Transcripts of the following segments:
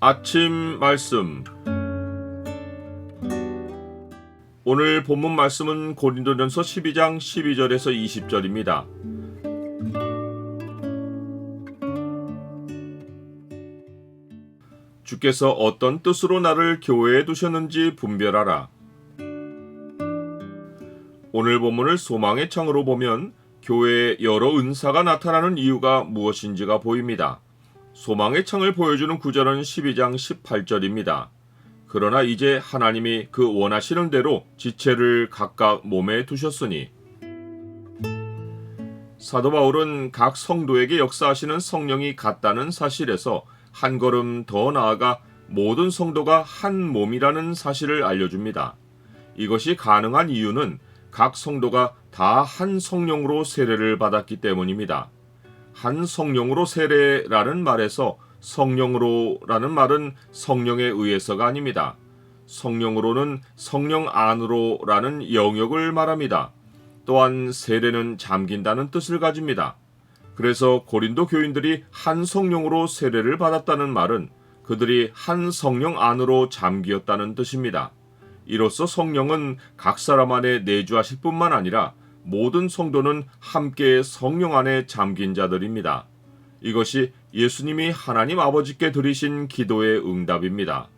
아침 말씀 오늘 본문 말씀은 고린도전서 12장 12절에서 20절입니다. 주께서 어떤 뜻으로 나를 교회에 두셨는지 분별하라. 오늘 본문을 소망의 창으로 보면 교회에 여러 은사가 나타나는 이유가 무엇인지가 보입니다. 소망의 창을 보여주는 구절은 12장 18절입니다. 그러나 이제 하나님이 그 원하시는 대로 지체를 각각 몸에 두셨으니 사도 바울은 각 성도에게 역사하시는 성령이 같다는 사실에서 한 걸음 더 나아가 모든 성도가 한 몸이라는 사실을 알려줍니다. 이것이 가능한 이유는 각 성도가 다 한 성령으로 세례를 받았기 때문입니다. 한 성령으로 세례라는 말에서 성령으로라는 말은 성령에 의해서가 아닙니다. 성령으로는 성령 안으로라는 영역을 말합니다. 또한 세례는 잠긴다는 뜻을 가집니다. 그래서 고린도 교인들이 한 성령으로 세례를 받았다는 말은 그들이 한 성령 안으로 잠기었다는 뜻입니다. 이로써 성령은 각 사람 안에 내주하실 뿐만 아니라 모든 성도는 함께 성령 안에 잠긴 자들입니다. 이것이 예수님이 하나님 아버지께 드리신 기도의 응답입니다.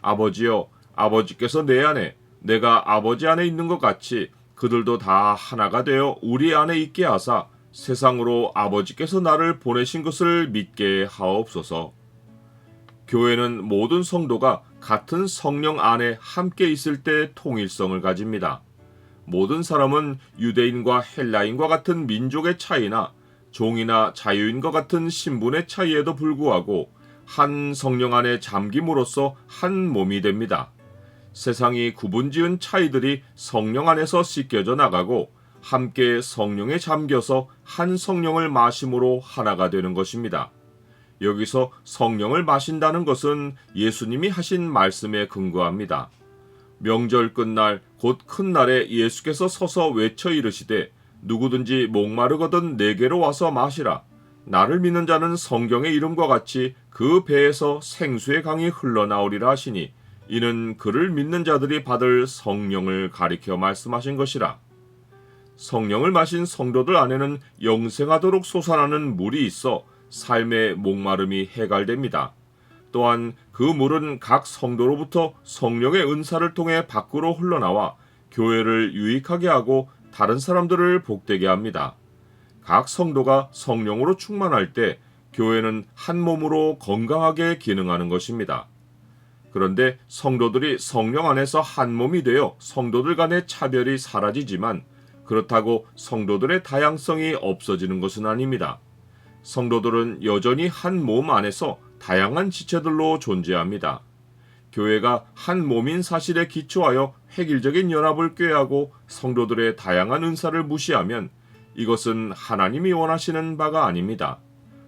아버지여, 아버지께서 내 안에, 내가 아버지 안에 있는 것 같이 그들도 다 하나가 되어 우리 안에 있게 하사 세상으로 아버지께서 나를 보내신 것을 믿게 하옵소서. 교회는 모든 성도가 같은 성령 안에 함께 있을 때 통일성을 가집니다. 모든 사람은 유대인과 헬라인과 같은 민족의 차이나 종이나 자유인과 같은 신분의 차이에도 불구하고 한 성령 안에 잠김으로써 한 몸이 됩니다. 세상이 구분지은 차이들이 성령 안에서 씻겨져 나가고 함께 성령에 잠겨서 한 성령을 마심으로 하나가 되는 것입니다. 여기서 성령을 마신다는 것은 예수님이 하신 말씀에 근거합니다. 명절 끝날 곧 큰 날에 예수께서 서서 외쳐 이르시되 누구든지 목마르거든 내게로 와서 마시라. 나를 믿는 자는 성경의 이름과 같이 그 배에서 생수의 강이 흘러나오리라 하시니 이는 그를 믿는 자들이 받을 성령을 가리켜 말씀하신 것이라. 성령을 마신 성도들 안에는 영생하도록 솟아나는 물이 있어 삶의 목마름이 해갈됩니다. 또한 그 물은 각 성도로부터 성령의 은사를 통해 밖으로 흘러나와 교회를 유익하게 하고 다른 사람들을 복되게 합니다. 각 성도가 성령으로 충만할 때 교회는 한 몸으로 건강하게 기능하는 것입니다. 그런데 성도들이 성령 안에서 한 몸이 되어 성도들 간의 차별이 사라지지만 그렇다고 성도들의 다양성이 없어지는 것은 아닙니다. 성도들은 여전히 한 몸 안에서 다양한 지체들로 존재합니다. 교회가 한 몸인 사실에 기초하여 획일적인 연합을 꾀하고 성도들의 다양한 은사를 무시하면 이것은 하나님이 원하시는 바가 아닙니다.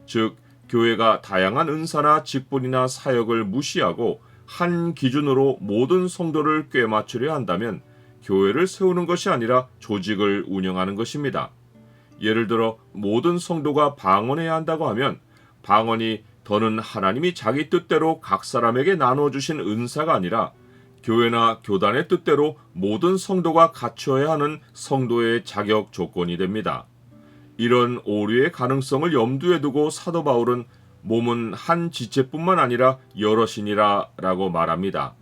즉, 교회가 다양한 은사나 직분이나 사역을 무시하고 한 기준으로 모든 성도를 꿰맞추려 한다면 교회를 세우는 것이 아니라 조직을 운영하는 것입니다. 예를 들어 모든 성도가 방언해야 한다고 하면 방언이 더는 하나님이 자기 뜻대로 각 사람에게 나누어 주신 은사가 아니라 교회나 교단의 뜻대로 모든 성도가 갖추어야 하는 성도의 자격 조건이 됩니다. 이런 오류의 가능성을 염두에 두고 사도 바울은 몸은 한 지체뿐만 아니라 여럿이니라 라고 말합니다.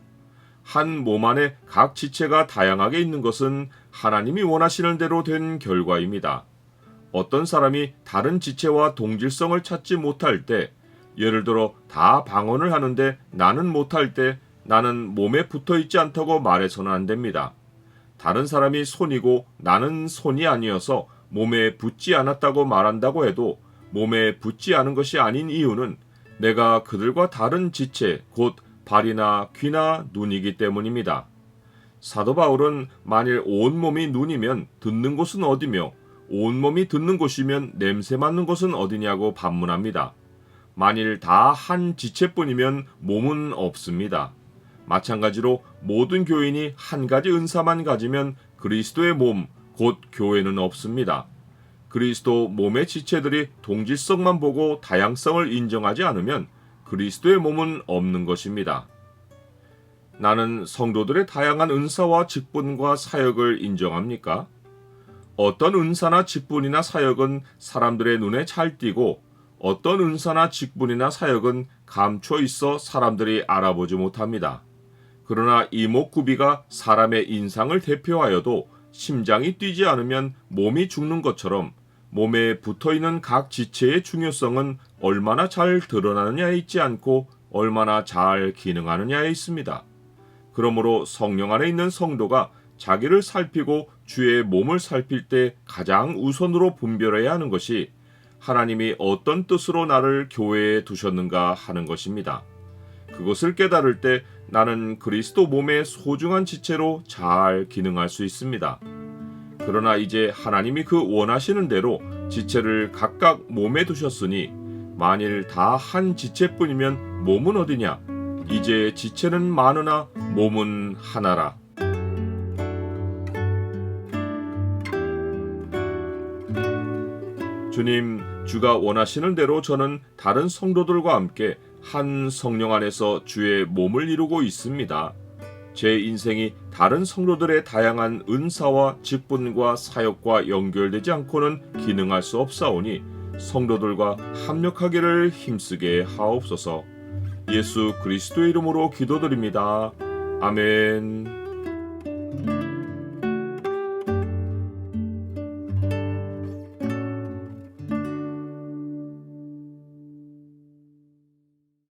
한 몸 안에 각 지체가 다양하게 있는 것은 하나님이 원하시는 대로 된 결과입니다. 어떤 사람이 다른 지체와 동질성을 찾지 못할 때, 예를 들어 다 방언을 하는데 나는 못할 때 나는 몸에 붙어 있지 않다고 말해서는 안 됩니다. 다른 사람이 손이고 나는 손이 아니어서 몸에 붙지 않았다고 말한다고 해도 몸에 붙지 않은 것이 아닌 이유는 내가 그들과 다른 지체, 곧 발이나 귀나 눈이기 때문입니다. 사도 바울은 만일 온 몸이 눈이면 듣는 곳은 어디며 온몸이 듣는 곳이면 냄새 맡는 곳은 어디냐고 반문합니다. 만일 다 한 지체뿐이면 몸은 없습니다. 마찬가지로 모든 교인이 한 가지 은사만 가지면 그리스도의 몸, 곧 교회는 없습니다. 그리스도 몸의 지체들이 동질성만 보고 다양성을 인정하지 않으면 그리스도의 몸은 없는 것입니다. 나는 성도들의 다양한 은사와 직분과 사역을 인정합니까? 어떤 은사나 직분이나 사역은 사람들의 눈에 잘 띄고 어떤 은사나 직분이나 사역은 감춰 있어 사람들이 알아보지 못합니다. 그러나 이목구비가 사람의 인상을 대표하여도 심장이 뛰지 않으면 몸이 죽는 것처럼 몸에 붙어 있는 각 지체의 중요성은 얼마나 잘 드러나느냐에 있지 않고 얼마나 잘 기능하느냐에 있습니다. 그러므로 성령 안에 있는 성도가 자기를 살피고 주의 몸을 살필 때 가장 우선으로 분별해야 하는 것이 하나님이 어떤 뜻으로 나를 교회에 두셨는가 하는 것입니다. 그것을 깨달을 때 나는 그리스도 몸의 소중한 지체로 잘 기능할 수 있습니다. 그러나 이제 하나님이 그 원하시는 대로 지체를 각각 몸에 두셨으니 만일 다 한 지체뿐이면 몸은 어디냐? 이제 지체는 많으나 몸은 하나라. 주님, 주가 원하시는 대로 저는 다른 성도들과 함께 한 성령 안에서 주의 몸을 이루고 있습니다. 제 인생이 다른 성도들의 다양한 은사와 직분과 사역과 연결되지 않고는 기능할 수 없사오니 성도들과 합력하기를 힘쓰게 하옵소서. 예수 그리스도의 이름으로 기도드립니다. 아멘.